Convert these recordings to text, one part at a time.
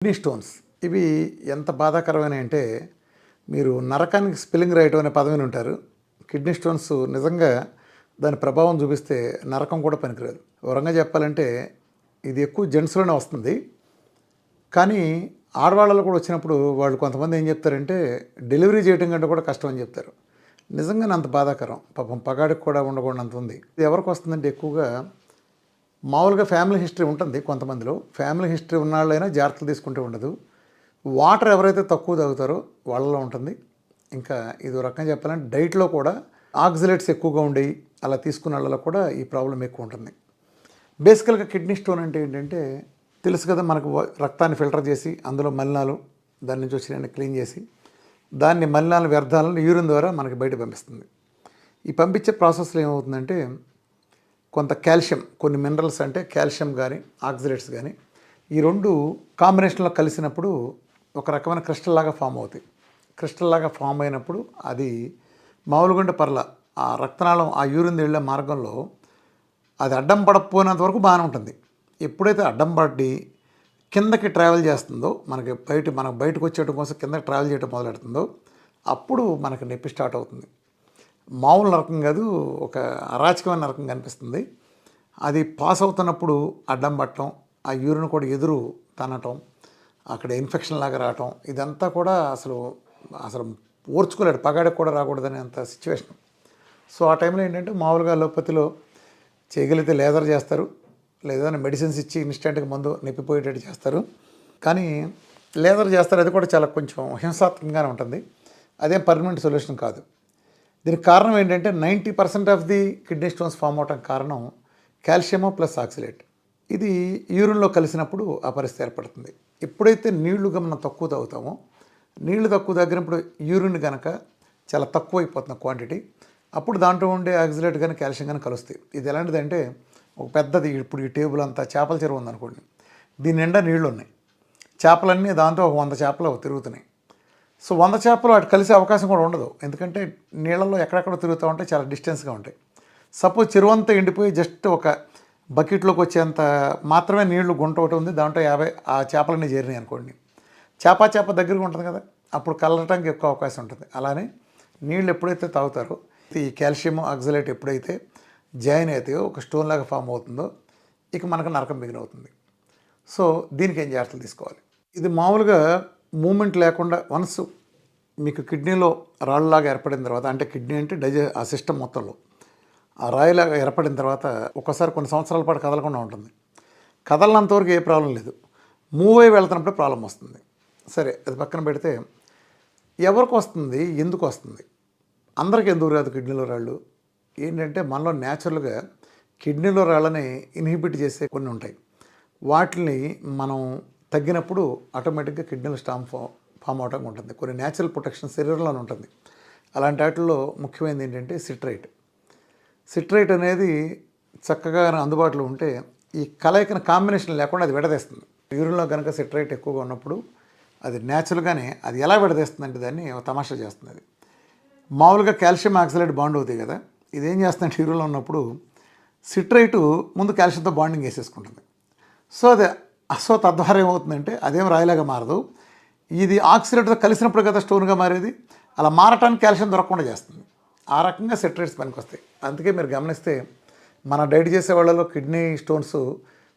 Kidney stones. ఇవి ఎంత బాధాకరమైన అంటే మీరు నరకానికి స్పెల్లింగ్ రాయటం అనే పదవిని ఉంటారు. కిడ్నీ స్టోన్స్ నిజంగా దాని ప్రభావం చూపిస్తే నరకం కూడా పనికిరాదు. వివరంగా చెప్పాలంటే ఇది ఎక్కువ జెంట్స్లోనే వస్తుంది. కానీ ఆడవాళ్ళలో కూడా వచ్చినప్పుడు వాళ్ళు కొంతమంది ఏం చెప్తారంటే డెలివరీ చేయడం కంటే కూడా కష్టం అని చెప్తారు. నిజంగానే అంత బాధాకరం. పాపం పగాడికి కూడా ఉండకూడదు అంత ఉంది. ఇది ఎవరికి వస్తుందంటే ఎక్కువగా మామూలుగా ఫ్యామిలీ హిస్టరీ ఉంటుంది కొంతమందిలో. ఫ్యామిలీ హిస్టరీ ఉన్నవాళ్ళైనా జాగ్రత్తలు తీసుకుంటే ఉండదు. వాటర్ ఎవరైతే తక్కువ తాగుతారో వాళ్ళలో ఉంటుంది. ఇంకా ఇదో రకంగా చెప్పాలంటే డైట్లో కూడా ఆక్సిలేట్స్ ఎక్కువగా ఉండేవి అలా తీసుకున్న వాళ్ళలో కూడా ఈ ప్రాబ్లం ఎక్కువ ఉంటుంది. బేసికల్గా కిడ్నీ స్టోన్ అంటే ఏంటంటే తెలుసు కదా మనకు రక్తాన్ని ఫిల్టర్ చేసి అందులో మలినాలు దాని నుంచి వచ్చిన క్లీన్ చేసి దాన్ని మలినాల వ్యర్థాలను యూరిన్ ద్వారా మనకి బయట పంపిస్తుంది. ఈ పంపించే ప్రాసెస్లో ఏమవుతుందంటే కొంత కాల్షియం కొన్ని మినరల్స్ అంటే కాల్షియం కానీ ఆక్సిడేట్స్ కానీ ఈ రెండు కాంబినేషన్లో కలిసినప్పుడు ఒక రకమైన క్రిస్టల్ లాగా ఫామ్ అవుతాయి. క్రిస్టల్ లాగా ఫామ్ అయినప్పుడు అది మామూలుగా పర్ల ఆ రక్తనాళం ఆ యూరిన్ వెళ్ళే మార్గంలో అది అడ్డం పడకపోయినంత వరకు బాగానే ఉంటుంది. ఎప్పుడైతే అడ్డం పడి కిందకి ట్రావెల్ చేస్తుందో మనకి బయట మనకు బయటకు వచ్చేయడం కోసం కిందకి ట్రావెల్ చేయడం మొదలెడుతుందో అప్పుడు మనకి నొప్పి స్టార్ట్ అవుతుంది. మామూలు నరకం కాదు ఒక అరాచకమైన నరకం కనిపిస్తుంది. అది పాస్ అవుతున్నప్పుడు అడ్డం పట్టడం ఆ యూరిన్ కూడా ఎదురు తనటం అక్కడ ఇన్ఫెక్షన్ లాగా రావటం ఇదంతా కూడా అసలు అసలు ఓర్చుకోలేడు పగాడకు కూడా రాకూడదనే అంత సిచ్యువేషన్ సో ఆ టైంలో ఏంటంటే మామూలుగా లోపతిలో చేయగలిగితే లేజర్ చేస్తారు లేదా మెడిసిన్స్ ఇచ్చి ఇన్స్టెంట్గా మందు నొప్పిపోయేటట్టు చేస్తారు. కానీ లేజర్ చేస్తారు అది కూడా చాలా కొంచెం హింసాత్మకంగానే ఉంటుంది. అదేం పర్మనెంట్ సొల్యూషన్ కాదు. దీనికి కారణం ఏంటంటే ninety percent of the kidney stones form అవటం కారణం కాల్షియము ప్లస్ ఆక్సిలేట్. ఇది యూరిన్లో కలిసినప్పుడు ఆ పరిస్థితి ఏర్పడుతుంది. ఎప్పుడైతే నీళ్ళు మనం తక్కువ తాగుతామో నీళ్ళు తక్కువ తగ్గినప్పుడు యూరిన్ కనుక చాలా తక్కువ అయిపోతుంది క్వాంటిటీ అప్పుడు దాంట్లో ఉండే ఆక్సిలేట్ కానీ కాల్షియం కానీ కలుస్తాయి. ఇది ఎలాంటిదంటే ఒక పెద్దది ఇప్పుడు ఈ టేబుల్ అంతా చేపల చెరువు ఉందనుకోండి దీని నిండా నీళ్ళు ఉన్నాయి చేపలన్నీ దాంతో ఒక వంద చేపలు తిరుగుతున్నాయి. సో వంద చేపలు అటు కలిసే అవకాశం కూడా ఉండదు. ఎందుకంటే నీళ్ళల్లో ఎక్కడెక్కడ తిరుగుతూ ఉంటాయి చాలా డిస్టెన్స్గా ఉంటాయి. సపోజ్ చెరువు అంతా ఎండిపోయి జస్ట్ ఒక బకెట్లోకి వచ్చేంత మాత్రమే నీళ్ళు గుంట ఒకటి ఉంది. దాంట్లో యాభై ఆ చేపలన్నీ చేరినాయి అనుకోండి. చేప చేప దగ్గరగా ఉంటుంది కదా. అప్పుడు కలరటానికి ఎక్కువ అవకాశం ఉంటుంది. అలానే నీళ్ళు ఎప్పుడైతే తాగుతారో ఈ కాల్షియం ఆక్సిలేట్ ఎప్పుడైతే జాయిన్ అవుతాయో ఒక స్టోన్ లాగా ఫామ్ అవుతుందో ఇక మనకు నరకం బిగినవుతుంది సో దీనికి ఏం జాగ్రత్తలు తీసుకోవాలి? ఇది మామూలుగా మూమెంట్ లేకుండా వన్స్ మీకు కిడ్నీలో రాళ్ళలాగా ఏర్పడిన తర్వాత అంటే కిడ్నీ అంటే డైజె ఆ సిస్టమ్ మొత్తంలో ఆ రాయిలాగా ఏర్పడిన తర్వాత ఒక్కసారి కొన్ని సంవత్సరాల పాటు కదలకుండా ఉంటుంది. కదలనంతవరకు ఏ ప్రాబ్లం లేదు. మూవ్ అయి వెళ్తున్నప్పుడే ప్రాబ్లం వస్తుంది. సరే అది పక్కన పెడితే ఎవరికి వస్తుంది? ఎందుకు వస్తుంది? అందరికీ ఎందుకు రాదు కిడ్నీలో రాళ్ళు? ఏంటంటే మనలో న్యాచురల్గా కిడ్నీలో రాళ్ళని ఇన్హిబిట్ చేసే కొన్ని ఉంటాయి. వాటిని మనం తగ్గినప్పుడు ఆటోమేటిక్గా కిడ్నీలో స్టామ్ ఫామ్ ఫామ్ అవడం ఉంటుంది. కొన్ని న్యాచురల్ ప్రొటెక్షన్ శరీరంలోనే ఉంటుంది. అలాంటి వాటిల్లో ముఖ్యమైనది ఏంటంటే సిట్రైట్. సిట్రైట్ అనేది చక్కగా అందుబాటులో ఉంటే ఈ కలయికన కాంబినేషన్ లేకుండా అది విడదీస్తుంది. యూరిన్లో కనుక సిట్రైట్ ఎక్కువగా ఉన్నప్పుడు అది న్యాచురల్గానే అది ఎలా విడదీస్తుందంటే దాన్ని తమాషా చేస్తుంది అది. మామూలుగా కాల్షియం ఆక్సిలేట్ బాండ్ అవుతాయి కదా ఇది ఏం చేస్తుందంటే యూరిన్లో ఉన్నప్పుడు సిట్రైటు ముందు కాల్షియంతో బాండింగ్ వేసేసుకుంటుంది. సో అది సో తద్వారా ఏమవుతుందంటే అదేం రాయిలాగా మారదు. ఇది ఆక్సిలేట్తో కలిసినప్పుడు కదా స్టోన్గా మారేది. అలా మారటానికి కాల్షియం దొరకకుండా చేస్తుంది. ఆ రకంగా సిట్రేట్స్ పనికి వస్తాయి అందుకే మీరు గమనిస్తే మన డైట్ చేసే వాళ్ళలో కిడ్నీ స్టోన్స్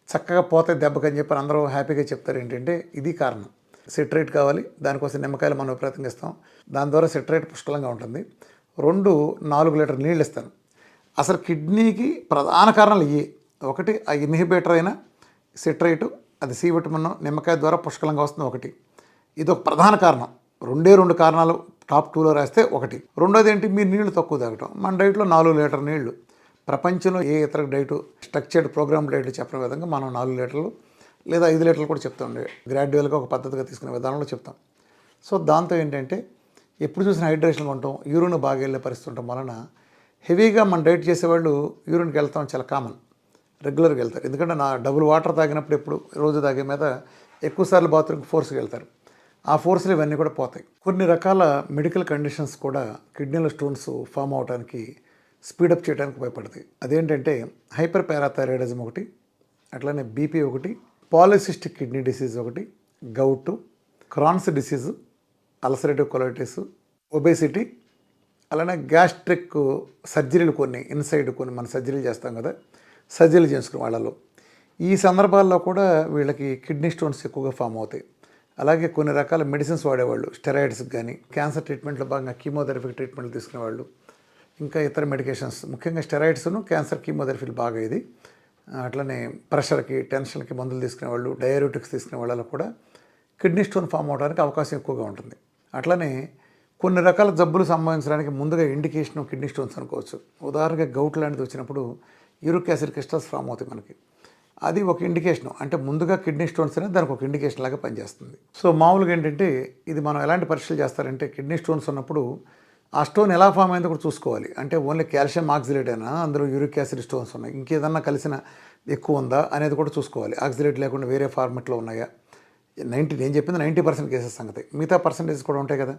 చక్కగా పోతాయి దెబ్బకని చెప్పి అందరూ హ్యాపీగా చెప్తారు ఏంటంటే ఇది కారణం. సిట్రేట్ కావాలి. దానికోసం నిమ్మకాయలు మనం విపరీతంగా ఇస్తాం దాని ద్వారా సిట్రేట్ పుష్కలంగా ఉంటుంది. రెండు నాలుగు లీటర్ నీళ్ళు ఇస్తాను. అసలు కిడ్నీకి ప్రధాన కారణాలు ఇవి ఒకటి ఆ ఇన్హిబేటర్ అయిన సిట్రేటు అది సి విటమిన్ నిమ్మకాయ ద్వారా పుష్కలంగా వస్తుంది ఒకటి. ఇది ఒక ప్రధాన కారణం. రెండే రెండు కారణాలు టాప్ టూలో రాస్తే ఒకటి. రెండోది ఏంటి? మీరు నీళ్ళు తక్కువ తాగటం. మన డైట్లో నాలుగు లీటర్ నీళ్ళు. ప్రపంచంలో ఏ ఇతర డైటు స్ట్రక్చర్డ్ ప్రోగ్రామ్ డైట్ చెప్పిన విధంగా మనం నాలుగు లీటర్లు లేదా ఐదు లీటర్లు కూడా చెప్తాం గ్రాడ్యువల్గా ఒక పద్ధతిగా తీసుకునే విధానంలో చెప్తాం. సో దాంతో ఏంటంటే ఎప్పుడు చూసిన హైడ్రేషన్ ఉంటాం యూరిన్ బాగా వెళ్ళే పరిస్థితి ఉండటం వలన హెవీగా మన డైట్ చేసేవాళ్ళు యూరిన్కి వెళ్తాం చాలా కామన్. రెగ్యులర్గా వెళ్తారు. ఎందుకంటే నా డబుల్ వాటర్ తాగినప్పుడు ఎప్పుడు రోజు తాగే మీద ఎక్కువసార్లు బాత్రూమ్కి ఫోర్స్కి వెళ్తారు. ఆ ఫోర్స్లు ఇవన్నీ కూడా పోతాయి. కొన్ని రకాల మెడికల్ కండిషన్స్ కూడా కిడ్నీలో స్టోన్స్ ఫామ్ అవడానికి స్పీడప్ చేయడానికి ఉపయోగపడతాయి. అదేంటంటే హైపర్ పారాథైరాయిడిజం ఒకటి అట్లానే బీపీ ఒకటి పాలిసిస్టిక్ కిడ్నీ డిసీజ్ ఒకటి gout Crohn's disease ulcerative colitis obesity అలానే గ్యాస్ట్రిక్ సర్జరీలు కొన్ని ఇన్సైడ్ కొన్ని మన సర్జరీలు చేస్తాం కదా. సర్జరీలు చేసుకునే వాళ్ళలో. ఈ సందర్భాల్లో కూడా వీళ్ళకి కిడ్నీ స్టోన్స్ ఎక్కువగా ఫామ్ అవుతాయి. అలాగే కొన్ని రకాల మెడిసిన్స్ వాడేవాళ్ళు. స్టెరాయిడ్స్కి కానీ క్యాన్సర్ ట్రీట్మెంట్లో భాగంగా కీమోథెరపీ ట్రీట్మెంట్లు తీసుకునేవాళ్ళు ఇంకా ఇతర మెడికేషన్స్. ముఖ్యంగా స్టెరాయిడ్స్ను క్యాన్సర్ కీమోథెరపీలు బాగా ఇది. అట్లనే ప్రెషర్కి టెన్షన్కి మందులు తీసుకునేవాళ్ళు డయాబెటిక్స్ తీసుకునే వాళ్ళలో కూడా కిడ్నీ స్టోన్ ఫామ్ అవడానికి అవకాశం ఎక్కువగా ఉంటుంది. అట్లనే కొన్ని రకాల జబ్బులు సంభవించడానికి ముందుగా ఇండికేషన్ కిడ్నీ స్టోన్స్ అనుకోవచ్చు. ఉదాహరణగా గౌట్ లాంటిది వచ్చినప్పుడు యూరిక్ యాసిడ్ క్రిస్టల్స్ ఫామ్ అవుతాయి మనకి. అది ఒక ఇండికేషన్. అంటే ముందుగా కిడ్నీ స్టోన్స్ అనేది దానికి ఒక ఇండికేషన్ లాగా పనిచేస్తుంది. సో మామూలుగా ఏంటంటే ఇది మనం ఎలాంటి పరీక్షలు చేస్తారంటే కిడ్నీ స్టోన్స్ ఉన్నప్పుడు ఆ స్టోన్ ఎలా ఫామ్ అయిందో కూడా చూసుకోవాలి. అంటే ఓన్లీ కాల్షియం ఆక్సిలేట్ అయినా అందులో యూరిక్ యాసిడ్ స్టోన్స్ ఉన్నాయి. ఇంకేదన్నా కలిసిన ఎక్కువ ఉందా అనేది కూడా చూసుకోవాలి. ఆక్సిలేట్ లేకుండా వేరే ఫార్మెట్లో ఉన్నాయా? నైంటీ నేను చెప్పింది నైంటీ పర్సెంట్ కేసెస్ సంగతి. మిగతా పర్సంటేజ్ కూడా ఉంటాయి కదా.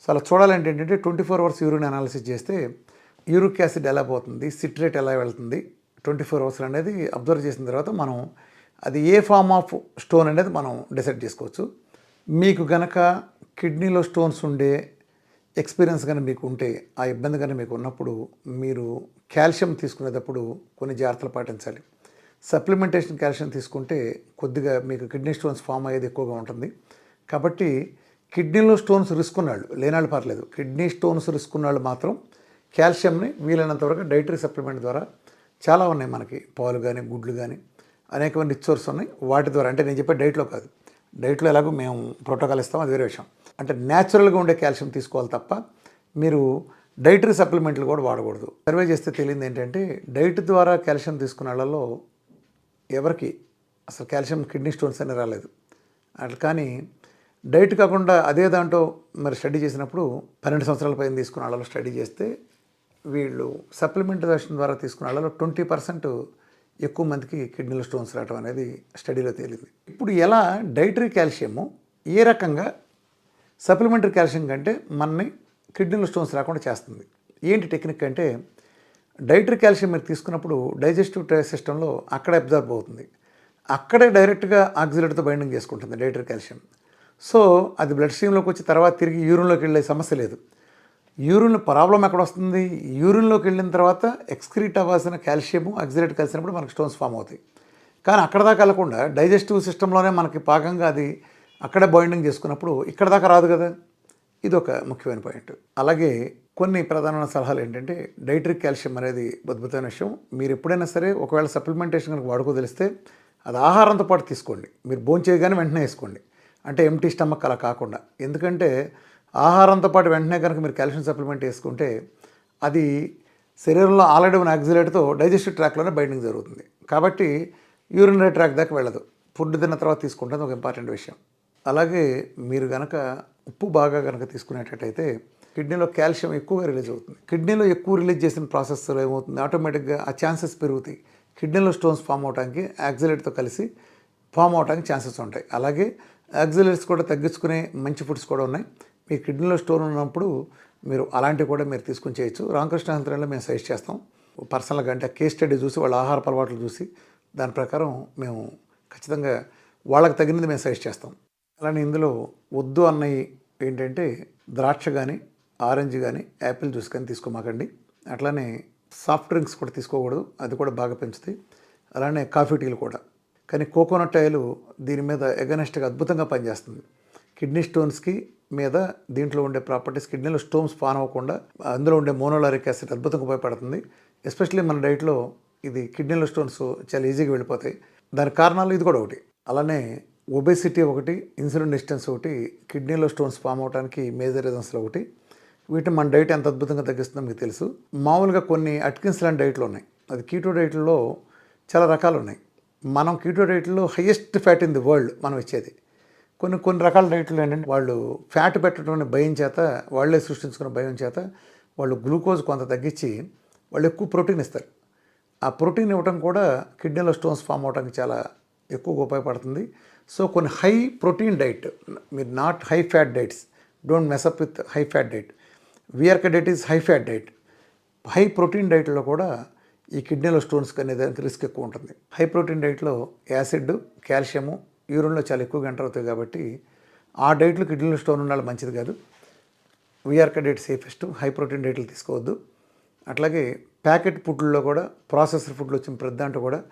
సో అలా చూడాలంటే ఏంటంటే twenty four hours urine analysis చేస్తే యూరిక్ యాసిడ్ ఎలా పోతుంది? సిట్రేట్ ఎలా వెళ్తుంది? ట్వంటీ ఫోర్ అవర్స్ అనేది అబ్జర్వ్ చేసిన తర్వాత మనం అది ఏ ఫామ్ ఆఫ్ స్టోన్ అనేది మనం డిసైడ్ చేసుకోవచ్చు. మీకు గనక కిడ్నీలో స్టోన్స్ ఉండే ఎక్స్పీరియన్స్ కానీ మీకు ఉంటే ఆ ఇబ్బంది కానీ మీకు ఉన్నప్పుడు మీరు కాల్షియం తీసుకునేటప్పుడు కొన్ని జాగ్రత్తలు పాటించాలి. సప్లిమెంటేషన్ కాల్షియం తీసుకుంటే కొద్దిగా మీకు కిడ్నీ స్టోన్స్ ఫామ్ అయ్యేది ఎక్కువగా ఉంటుంది. కాబట్టి కిడ్నీలో స్టోన్స్ రిస్క్ ఉన్నాళ్ళు లేనాళ్ళు పర్లేదు. కిడ్నీ స్టోన్స్ రిస్క్ ఉన్నాళ్ళు మాత్రం కాల్షియంని వీలైనంత వరకు డైటరీ సప్లిమెంట్ ద్వారా చాలా ఉన్నాయి మనకి. పాలు కానీ గుడ్లు కానీ అనేకమైన రిచ్ ఉన్నాయి. వాటి ద్వారా అంటే నేను చెప్పే డైట్లో కాదు. డైట్లో ఎలాగో మేము ప్రోటోకాల్ ఇస్తాం. అది వేరే విషయం. అంటే న్యాచురల్గా ఉండే కాల్షియం తీసుకోవాలి తప్ప మీరు డైటరీ సప్లిమెంట్లు కూడా వాడకూడదు. సర్వే చేస్తే తెలియదు ఏంటంటే డైట్ ద్వారా కాల్షియం తీసుకున్న వాళ్ళలో ఎవరికి అసలు కాల్షియం కిడ్నీ స్టోన్స్ అనే రాలేదు. అట్లా కానీ డైట్ కాకుండా అదే దాంట్లో మరి స్టడీ చేసినప్పుడు పన్నెండు సంవత్సరాల పైన తీసుకున్న వాళ్ళలో స్టడీ చేస్తే వీళ్ళు సప్లిమెంట్ దర్శనం ద్వారా తీసుకున్న వాళ్ళలో ట్వంటీ పర్సెంట్ ఎక్కువ మందికి కిడ్నీలో స్టోన్స్ రావడం అనేది స్టడీలో తేలింది. ఇప్పుడు ఎలా డైటరీ కాల్షియము ఏ రకంగా సప్లిమెంటరీ కాల్షియం కంటే మనని కిడ్నీలో స్టోన్స్ రాకుండా చేస్తుంది? ఏంటి టెక్నిక్ అంటే డైటరీ కాల్షియం మీరు తీసుకున్నప్పుడు డైజెస్టివ్ సిస్టంలో అక్కడే అబ్జర్వ్ అవుతుంది. అక్కడే డైరెక్ట్గా ఆక్సిలేట్తో బైండింగ్ చేసుకుంటుంది డైటరీ కాల్షియం. సో అది బ్లడ్ స్ట్రీమ్లోకి వచ్చి తర్వాత తిరిగి యూరిన్లోకి వెళ్ళే సమస్య లేదు. యూరిన్ ప్రాబ్లం ఎక్కడ వస్తుంది? యూరిన్లోకి వెళ్ళిన తర్వాత ఎక్స్క్రీట్ అవ్వాల్సిన కాల్షియము ఆక్సిలేట్ కలిసినప్పుడు మనకు స్టోన్స్ ఫామ్ అవుతాయి. కానీ అక్కడ దాకా వెళ్ళకుండా డైజెస్టివ్ సిస్టంలోనే మనకి పాకంగా అది అక్కడే బాయిండింగ్ చేసుకున్నప్పుడు ఇక్కడ దాకా రాదు కదా? ఇది ఒక ముఖ్యమైన పాయింట్. అలాగే కొన్ని ప్రధానమైన సలహాలు ఏంటంటే డైటరీ కాల్షియం అనేది అద్భుతమైన విషయం. మీరు ఎప్పుడైనా సరే ఒకవేళ సప్లిమెంటేషన్ కనుక వాడుకోదలిస్తే అది ఆహారంతో పాటు తీసుకోండి. మీరు భోంచేయగానే వెంటనే వేసుకోండి. అంటే ఎంటీ స్టమక్ అలా కాకుండా. ఎందుకంటే ఆహారంతో పాటు వెంటనే కనుక మీరు కాల్షియం సప్లిమెంట్ వేసుకుంటే అది శరీరంలో ఆల్రెడీ ఉన్న ఆక్సిలేట్తో డైజెస్టివ్ ట్రాక్లోనే బైండింగ్ జరుగుతుంది. కాబట్టి యూరినరీ ట్రాక్ దాకా వెళ్ళదు. ఫుడ్ తిన్న తర్వాత తీసుకుంటుంది ఒక ఇంపార్టెంట్ విషయం. అలాగే మీరు కనుక ఉప్పు బాగా కనుక తీసుకునేటట్టయితే కిడ్నీలో కాల్షియం ఎక్కువగా రిలీజ్ అవుతుంది. కిడ్నీలో ఎక్కువ రిలీజ్ చేసిన ప్రాసెస్లో ఏమవుతుంది? ఆటోమేటిక్గా ఆ ఛాన్సెస్ పెరుగుతాయి. కిడ్నీలో స్టోన్స్ ఫామ్ అవడానికి యాక్సిలేట్తో కలిసి ఫామ్ అవడానికి ఛాన్సెస్ ఉంటాయి. అలాగే యాక్సిలేట్స్ కూడా తగ్గించుకునే మంచి ఫుడ్స్ కూడా ఉన్నాయి. మీ కిడ్నీలో స్టోన్ ఉన్నప్పుడు మీరు అలాంటివి కూడా మీరు తీసుకుని చేయొచ్చు. రామకృష్ణ హంత్రంలో మేము సజెస్ట్ చేస్తాం. పర్సనల్గా అంటే కేస్ స్టడీ చూసి వాళ్ళ ఆహార అలవాట్లు చూసి దాని ప్రకారం మేము ఖచ్చితంగా వాళ్ళకి తగినది మేము సజెస్ట్ చేస్తాం. అలానే ఇందులో వద్దు అన్నవి ఏంటంటే ద్రాక్ష కానీ ఆరెంజ్ కానీ యాపిల్ జ్యూస్ కానీ తీసుకోమాకండి. అట్లానే సాఫ్ట్ డ్రింక్స్ కూడా తీసుకోకూడదు. అది కూడా బాగా పెంచుతాయి. అలానే కాఫీ టీలు కూడా. కానీ కోకోనట్ ఆయిల్ దీని మీద ఎగనెస్ట్గా అద్భుతంగా పనిచేస్తుంది. కిడ్నీ స్టోన్స్కి మీద దీంట్లో ఉండే ప్రాపర్టీస్ కిడ్నీలో స్టోన్స్ ఫాన్ అవ్వకుండా అందులో ఉండే మోనోలారిక్ యాసిడ్ అద్భుతంగా ఉపయోగపడుతుంది. ఎస్పెషల్లీ మన డైట్లో ఇది కిడ్నీలో స్టోన్స్ చాలా ఈజీగా వెళ్ళిపోతాయి. దాని కారణాలు ఇది కూడా ఒకటి. అలానే ఒబేసిటీ ఒకటి ఇన్సులిన్ డిస్టెన్స్ ఒకటి కిడ్నీలో స్టోన్స్ ఫామ్ అవడానికి మేజర్ రీజన్స్లో ఒకటి. వీటిని మన డైట్ ఎంత అద్భుతంగా తగ్గిస్తుందో మీకు తెలుసు. మామూలుగా కొన్ని అట్కిన్స్ లాంటి డైట్లు ఉన్నాయి. అది కీటో డైట్లో చాలా రకాలు ఉన్నాయి. మనం కీటో డైట్లో highest fat in the world మనం ఇచ్చేది. కొన్ని కొన్ని రకాల డైట్లు ఏంటంటే వాళ్ళు ఫ్యాట్ పెట్టడం అనే భయం చేత వాళ్ళే సృష్టించుకున్న భయం చేత వాళ్ళు గ్లూకోజ్ కొంత తగ్గించి వాళ్ళు ఎక్కువ ప్రోటీన్ ఇస్తారు. ఆ ప్రోటీన్ ఇవ్వడం కూడా కిడ్నీలో స్టోన్స్ ఫామ్ అవడానికి చాలా ఎక్కువగా ఉపయోగపడుతుంది. సో కొన్ని హై ప్రోటీన్ డైట్ మీరు not high fat diets don't mess up with high fat diet. VRK diet is high fat diet. High protein డైట్లో కూడా ఈ కిడ్నీలో స్టోన్స్ అనేది రిస్క్ ఎక్కువ ఉంటుంది. హై ప్రోటీన్ డైట్లో యాసిడ్ కాల్షియము యూరిన్లో చాలా ఎక్కువగా ఎంటర్ అవుతాయి కాబట్టి ఆ డైట్లు కిడ్నీలో స్టోన్ ఉండాలి మంచిది కాదు. VRK diet safest high protein డైట్లు తీసుకోవద్దు. అట్లాగే ప్యాకెట్ ఫుడ్లో కూడా ప్రాసెసర్ ఫుడ్లో వచ్చిన ప్రతి దాంట్లో కూడా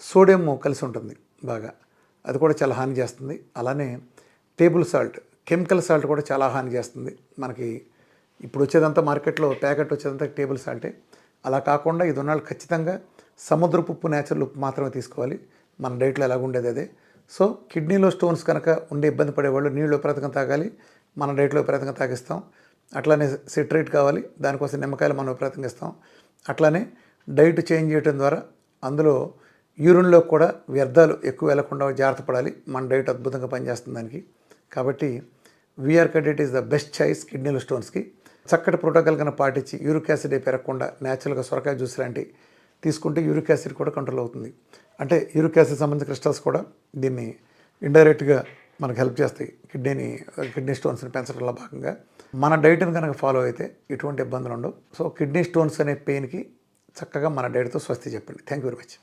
సోడియం కలిసి ఉంటుంది బాగా. అది కూడా చాలా హాని చేస్తుంది. అలానే టేబుల్ సాల్ట్ కెమికల్ సాల్ట్ కూడా చాలా హాని చేస్తుంది. మనకి ఇప్పుడు వచ్చేదంతా మార్కెట్లో ప్యాకెట్ వచ్చేదంతా టేబుల్ సాల్టే. అలా కాకుండా ఇది ఉన్నాళ్ళు ఖచ్చితంగా సముద్రపు ఉప్పు నేచురల్ ఉప్పు మాత్రమే తీసుకోవాలి. మన డైట్లో ఎలాగుండేది అదే. సో కిడ్నీలో స్టోన్స్ కనుక ఉండే ఇబ్బంది పడేవాళ్ళు నీళ్ళు ప్రతకం తాగాలి మన డైట్లో ప్రతకం తాగిస్తాం. అట్లానే సిట్రేట్ కావాలి దానికోసం నిమ్మకాయలు మనం విపరీతంగా ఇస్తాం అట్లానే డైట్ చేంజ్ చేయడం ద్వారా అందులో యూరిన్లో కూడా వ్యర్థాలు ఎక్కువ వెళ్ళకుండా జాగ్రత్త పడాలి. మన డైట్ అద్భుతంగా పనిచేస్తుంది దానికి. కాబట్టి VR K diet is the best choice కిడ్నీల స్టోన్స్కి. చక్కటి ప్రోటోకాల్ కన్నా పాటించి యూరిక్ యాసిడ్ పెరగకుండా న్యాచురల్గా సొరకాయ జ్యూస్ లాంటివి తీసుకుంటే యూరిక్ యాసిడ్ కూడా కంట్రోల్ అవుతుంది. అంటే యూరిక్ యాసిడ్ సంబంధించిన క్రిస్టల్స్ కూడా దీన్ని ఇండైరెక్ట్గా మనకు హెల్ప్ చేస్తాయి. కిడ్నీని కిడ్నీ స్టోన్స్ని పెంచడంలో భాగంగా. మన డైట్ని కనుక ఫాలో అయితే ఎటువంటి ఇబ్బందులు ఉండవు. సో కిడ్నీ స్టోన్స్ అనే పెయిన్కి చక్కగా మన డైట్తో స్వస్తి చెప్పండి. Thank you very much.